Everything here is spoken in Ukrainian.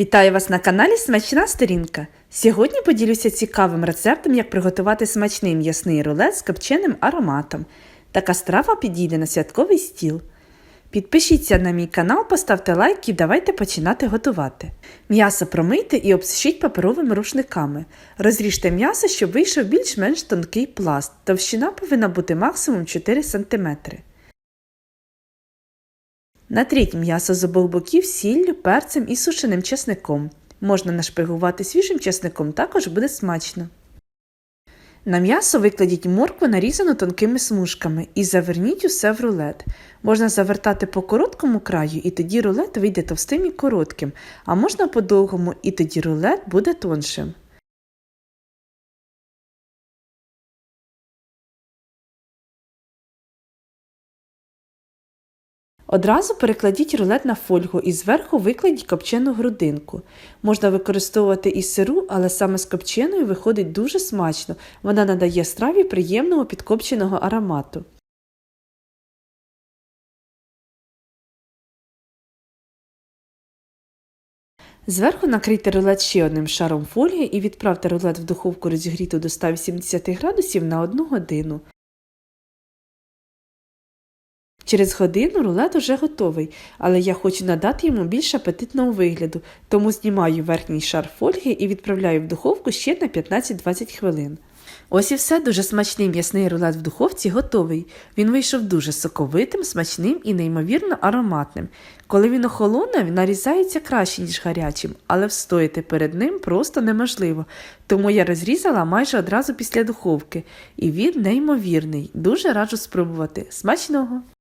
Вітаю вас на каналі Смачна сторінка. Сьогодні поділюся цікавим рецептом, як приготувати смачний м'ясний рулет з копченим ароматом. Така страва підійде на святковий стіл. Підпишіться на мій канал, поставте лайк і давайте починати готувати. М'ясо промийте і обсушіть паперовими рушниками. Розріжте м'ясо, щоб вийшов більш-менш тонкий пласт. Товщина повинна бути максимум 4 см. Натріть м'ясо з обох боків сіллю, перцем і сушеним чесником. Можна нашпигувати свіжим чесником, також буде смачно. На м'ясо викладіть моркву, нарізану тонкими смужками, і заверніть усе в рулет. Можна завертати по короткому краю, і тоді рулет вийде товстим і коротким, а можна по довгому, і тоді рулет буде тоншим. Одразу перекладіть рулет на фольгу і зверху викладіть копчену грудинку. Можна використовувати і сиру, але саме з копченою виходить дуже смачно. Вона надає страві приємного підкопченого аромату. Зверху накрийте рулет ще одним шаром фольги і відправте рулет в духовку розігріту до 180 градусів на 1 годину. Через годину рулет уже готовий, але я хочу надати йому більш апетитного вигляду, тому знімаю верхній шар фольги і відправляю в духовку ще на 15-20 хвилин. Ось і все дуже смачний м'ясний рулет в духовці готовий. Він вийшов дуже соковитим, смачним і неймовірно ароматним. Коли він охолоне, він нарізається краще, ніж гарячим, але встояти перед ним просто неможливо. Тому я розрізала майже одразу після духовки, і він неймовірний. Дуже раджу спробувати. Смачного!